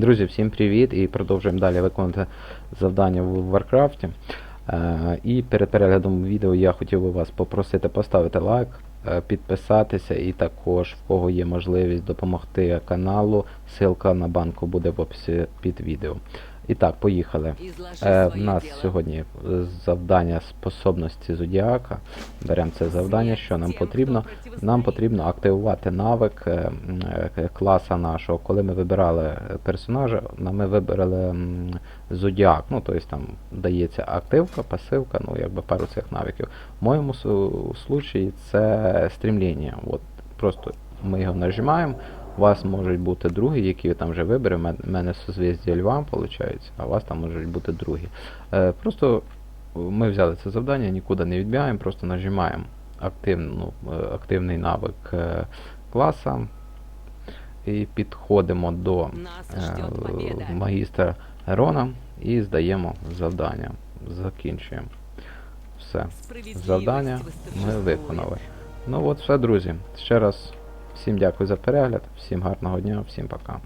Друзі, всім привіт! І продовжуємо далі виконувати завдання в Варкрафті. Е, і перед переглядом відео я хотів би вас попросити поставити лайк, е, підписатися і також, в кого є можливість допомогти каналу. Ссылка на банку буде в описі під відео. І так, поїхали. Е, в нас сьогодні е, завдання способності зодіака. Беремо це завдання, що нам потрібно. Нам потрібно активувати навик е, е, класа нашого. Коли ми вибирали персонажа, ми вибрали зодіак. Ну, тобто там дається активка, пасивка, ну якби пару цих навиків. В моєму случаї це стрімління. От просто ми його нажимаємо. У вас можуть бути другі, які там вже виберемо. У мене созвіздя Льва, виходить, а у вас там можуть бути другі. Е, просто ми взяли це завдання, нікуди не відбігаємо, просто нажимаємо активну, е, активний навик е, класа і підходимо до е, магістра Герона і здаємо завдання. Закінчуємо. Все. Завдання ми виконали. Ну от все, друзі. Ще раз всім дякую за перегляд, всім гарного дня, всім пока.